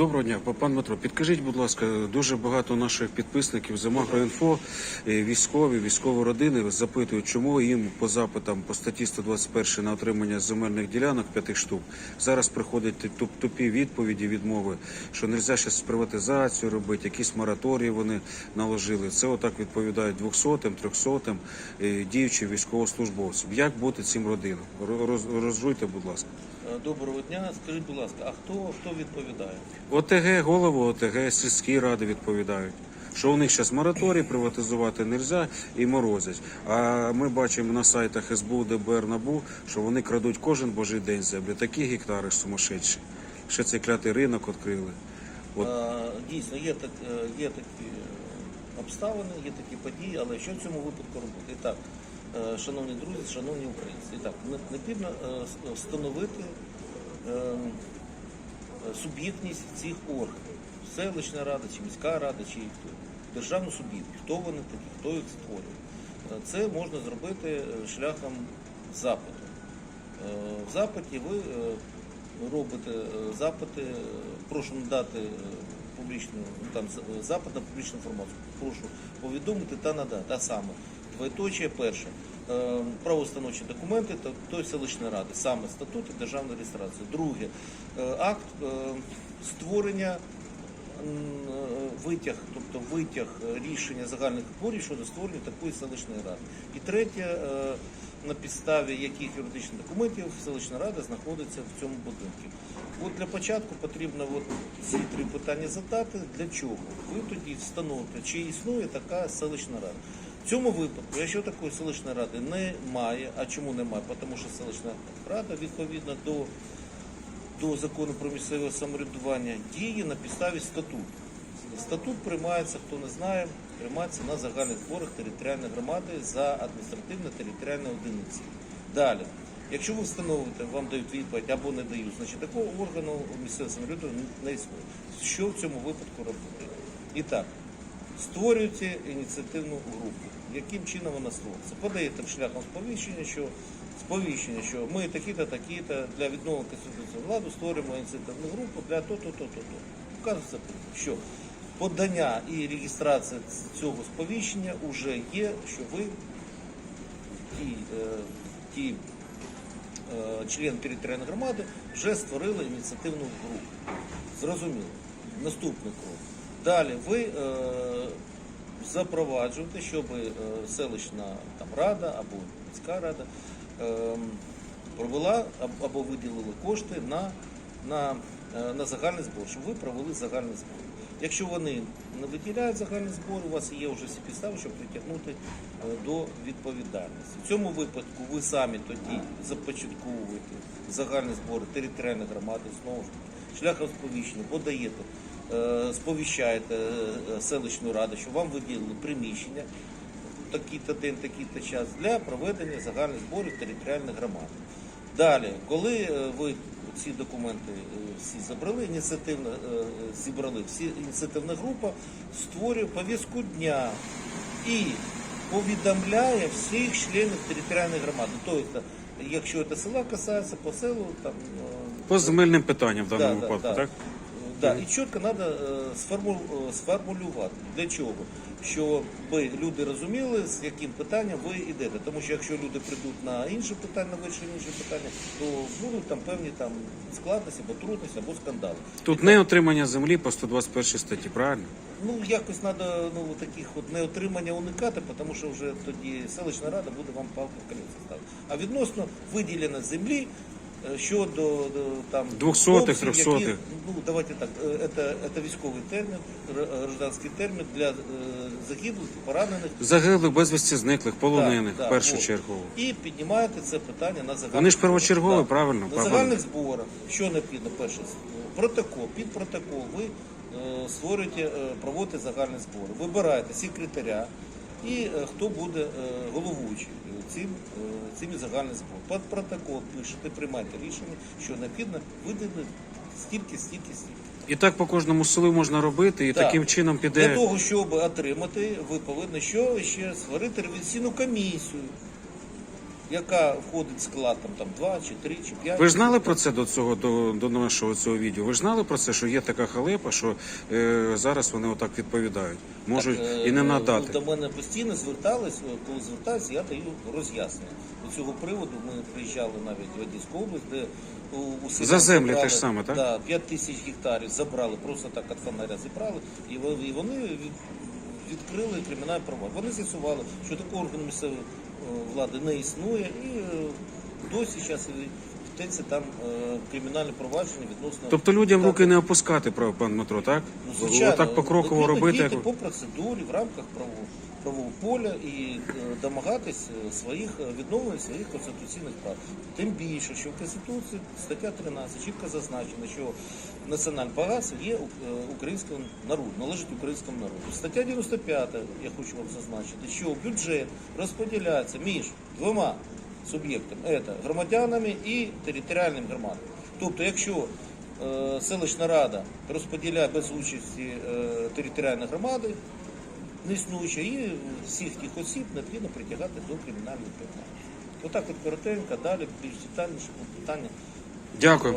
Доброго дня, пан Дмитро. Підкажіть, будь ласка, дуже багато наших підписників з Амагроінфо, е, військові, військові родини запитують, чому їм по запитам по статті 121 на отримання земельних ділянок п'яти штук зараз приходять туп- тупі відповіді, відмови, що не можна зараз приватизацію робити, якісь мораторії вони наложили. Це отак відповідають 200-м, 300-м е, діючим військовослужбовцям. Як бути цим родинам? Роз- роз- будь ласка. Е, Доброго дня. Скажіть, будь ласка, а хто, хто відповідає? ОТГ, голову ОТГ, сільські ради відповідають. Що у них зараз мораторій приватизувати не можна і морозять. А ми бачимо на сайтах СБУ, ДБР, НАБУ, що вони крадуть кожен божий день землі. Такі гектари сумасшедші. Ще цей клятий ринок відкрили. От. Дійсно, є, так, е, є такі обставини, є такі події, але що в цьому випадку робити? І так, е, шановні друзі, шановні українці, і так, не- необхідно е, встановити е, е, суб'єктність цих органів. Селищна рада, чи міська рада, чи державну суб'єктність, хто вони такі, хто їх створює. Е, Це можна зробити е, шляхом запиту. Е, В запиті ви е, робите е, запити, е, прошу надати е, публічну ну, там запит на публічну інформацію. Прошу повідомити та надати. А саме двоєточие перше. Е, Правоустановчі документи та селищної ради, саме статут і державна реєстрація. Друге, е, акт е, створення витяг, тобто витяг рішення загальних зборів щодо створення такої селищної ради. І третє, на підставі яких юридичних документів селищна рада знаходиться в цьому будинку. От для початку потрібно от ці три питання задати. Для чого? Ви тоді встановите, чи існує така селищна рада. В цьому випадку, якщо такої селищної ради немає, а чому немає? Тому що селищна рада відповідно до до закону про місцеве самоврядування діє на підставі статуту. Статут приймається, хто не знає, приймається на загальних зборах територіальної громади за адміністративно-територіальні одиниці. Далі, якщо ви встановите, вам дають відповідь або не дають, значить такого органу місцевого самоврядування не існує. Що в цьому випадку робити? І так, створюєте ініціативну групу. Яким чином вона створюється? Подаєте шляхом сповіщення, що сповіщення, що ми такі-то, такі-то для відновлення конституційного владу створюємо ініціативну групу для то, то, то, то, то. Вказується, що подання і реєстрація цього сповіщення вже є, що ви ті, е, ті е, члени територіальної громади вже створили ініціативну групу. Зрозуміло. Наступний крок. Далі ви е, запроваджуєте, щоб е, селищна там, рада або міська рада е, провела або виділила кошти на, на, е, на загальний збор, щоб ви провели загальний збор. Якщо вони не виділяють загальний збор, у вас є вже всі підстави, щоб притягнути е, до відповідальності. В цьому випадку ви самі тоді започатковуєте загальні збори територіальної громади, знову ж таки, шляхом сповіщення, подаєте, сповіщаєте е, е, селищну раду, що вам виділили приміщення такий-то день, такий-то час для проведення загальних зборів територіальних громад. Далі, коли е, ви ці документи е, всі забрали, ініціативно е, зібрали, всі ініціативна група створює повістку дня і повідомляє всіх членів територіальної громади. Тобто, якщо це села касається, по селу там е, По земельним питанням в даному Да, да, випадку, да. так? Да, і чітко треба сформулювати. Для чого? Щоб люди розуміли, з яким питанням ви йдете. Тому що якщо люди прийдуть на інше питання, на вирішення іншого питання, то будуть там певні там складності, або трудності, або скандали. Тут не отримання землі по 121 статті, правильно? Ну якось треба ну, таких от неотримання уникати, тому що вже тоді селищна рада буде вам палку в колеса ставити. А відносно виділення землі. Е, Щодо там Двохсотих, хлопців, які- трьохсотих. ну давайте так, е, це, це військовий термін, р- гражданський термін для е, загиблих, поранених. Загиблих, безвісті зниклих, полонених, Да, в першу от. чергу. І піднімаєте це питання на загальних Вони ж первочергові, зборах. правильно? На Правильно. загальних зборах, що необхідно перше, протокол, під протокол ви е, створюєте, е, проводите загальні збори, вибираєте секретаря і е, хто буде е, головуючий е, цим, цим цими загальними под Під протокол пишете, приймаєте рішення, що необхідно видати стільки, стільки, стільки. І так по кожному селу можна робити, і Так. таким чином Для піде. того, щоб отримати, ви повинні що ще створити ревізійну комісію. Яка входить в склад там, там 2 чи 3 чи 5. Ви ж знали про це до цього до, до нашого цього відео? Ви ж знали про це, що є така халепа, що е, зараз вони отак відповідають, можуть Так, і не е, надати. До мене постійно звертались, е, коли звертаються, я даю роз'яснення. До цього приводу ми приїжджали навіть в Одеську область, де у, у селі За землі забрали, те ж саме, так? Да, 5 тисяч гектарів забрали, просто так від фонаря зібрали, і во- і вони від- відкрили кримінальне право. Вони з'ясували, що такого органу місцевої е, влади не існує, і е, досі зараз йдеться там е, кримінальне провадження відносно. Тобто людям руки не опускати, пан Дмитро, так? Ну, звичайно, Отак покроково робити. діяти по процедурі в рамках правового, правового поля і е, домагатись е, своїх е, відновлення своїх конституційних прав. Тим більше, що в Конституції стаття 13 чітко зазначено, що національне багатство є українському народу, належить українському народу. Стаття 95, я хочу вам зазначити, що бюджет розподіляється між двома суб'єктами, це громадянами і територіальним громадам. Тобто, якщо селищна рада розподіляє без участі територіальної громади, неіснуюча, і всіх тих осіб необхідно притягати до кримінальної питання. Отак от коротенько, далі більш детальніше питання. Дякую.